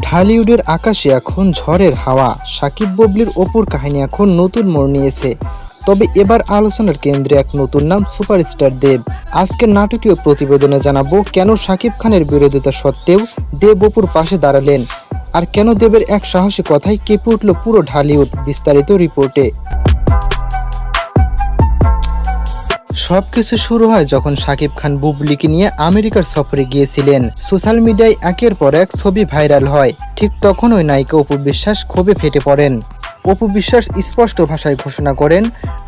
ঢালিউডের আকাশে এখন ঝড়ের হাওয়া। সাকিব ববলির অপুর কাহিনী এখন নতুন মোড় নিয়েছে। তবে এবার আলোচনার কেন্দ্রে এক নতুন নাম সুপারস্টার দেব। আজকের নাটকীয় প্রতিবেদনে জানাব, কেন সাকিব খানের বিরোধিতা সত্ত্বেও দেব অপুর পাশে দাঁড়ালেন? আর কেন দেবের এক সাহসী কথায় কেঁপে উঠল পুরো ঢালিউড? বিস্তারিত রিপোর্টে। সবকিছু শুরু হয় যখন শাকিব খান বুবলিকে নিয়ে আমেরিকার সফরে গিয়েছিলেন। সোশ্যাল মিডিয়ায় একের পর এক ছবি ভাইরাল হয়। ঠিক তখন ওই নায়িকা অপু বিশ্বাস ক্ষোভে ফেটে পড়েন। অপু বিশ্বাস স্পষ্ট ভাষায় ঘোষণা করেন,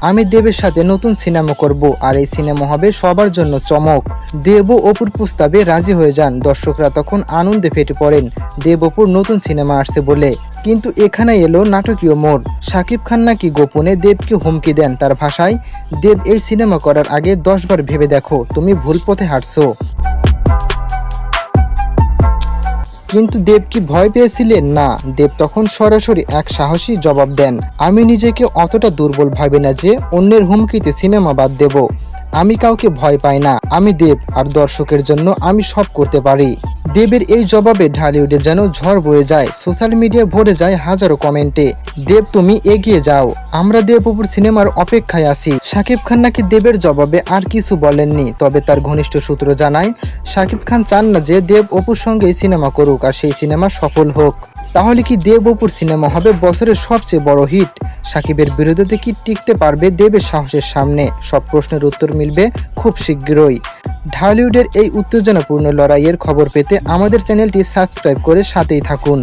আমি দেবের সাথে নতুন সিনেমা করব, আর এই সিনেমা হবে সবার জন্য চমক। দেব অপুর প্রস্তাবে রাজি হয়ে যান। দর্শকরা তখন আনন্দে ফেটে পড়েন, দেব অপুর নতুন সিনেমা আসছে বলে। কিন্তু এখানে এলো নাটকীয় মোড়। শাকিব খান নাকি গোপনে দেবকে হুমকি দেন তার ভাষায়। দেব এই সিনেমা করার আগে দশবার ভেবে দেখো, তুমি ভুল পথে হাঁটছো। কিন্তু দেব কি ভয় পেয়েছিলেন না, দেব তখন সরাসরি এক সাহসী জবাব দেন, আমি নিজেকে অতটা দুর্বল ভাবি না যে অন্যের হুমকিতে সিনেমা বাদ দেব। আমি কাউকে ভয় পাই না, আমি দেব, আর দর্শকের জন্য আমি সব করতে পারি। দেবের এই জবাবে ঢালিউডে যেন ঝড় বয়ে যায়। সোশ্যাল মিডিয়া ভরে যায় হাজারো কমেন্টে। দেব, তুমি এগিয়ে যাও। আমরা দেব অপুর সিনেমার অপেক্ষায় আছি। শাকিব খান নাকি দেবের জবাবে আর কিছু বলেননি। তবে তার ঘনিষ্ঠ সূত্র জানায়, শাকিব খান চান না যে দেব অপুর সঙ্গে সিনেমা করুক আর সেই সিনেমা সফল হোক। তাহলে কি দেব অপুর সিনেমা হবে বছরের সবচেয়ে বড় হিট? সাকিবের বিরোধিতা কি টিকতে পারবে দেবের সাহসের সামনে? সব প্রশ্নের উত্তর মিলবে খুব শীঘ্রই। ঢালিউডের এই উত্তেজনাপূর্ণ লড়াইয়ের খবর পেতে আমাদের চ্যানেলটি সাবস্ক্রাইব করে সাথেই থাকুন।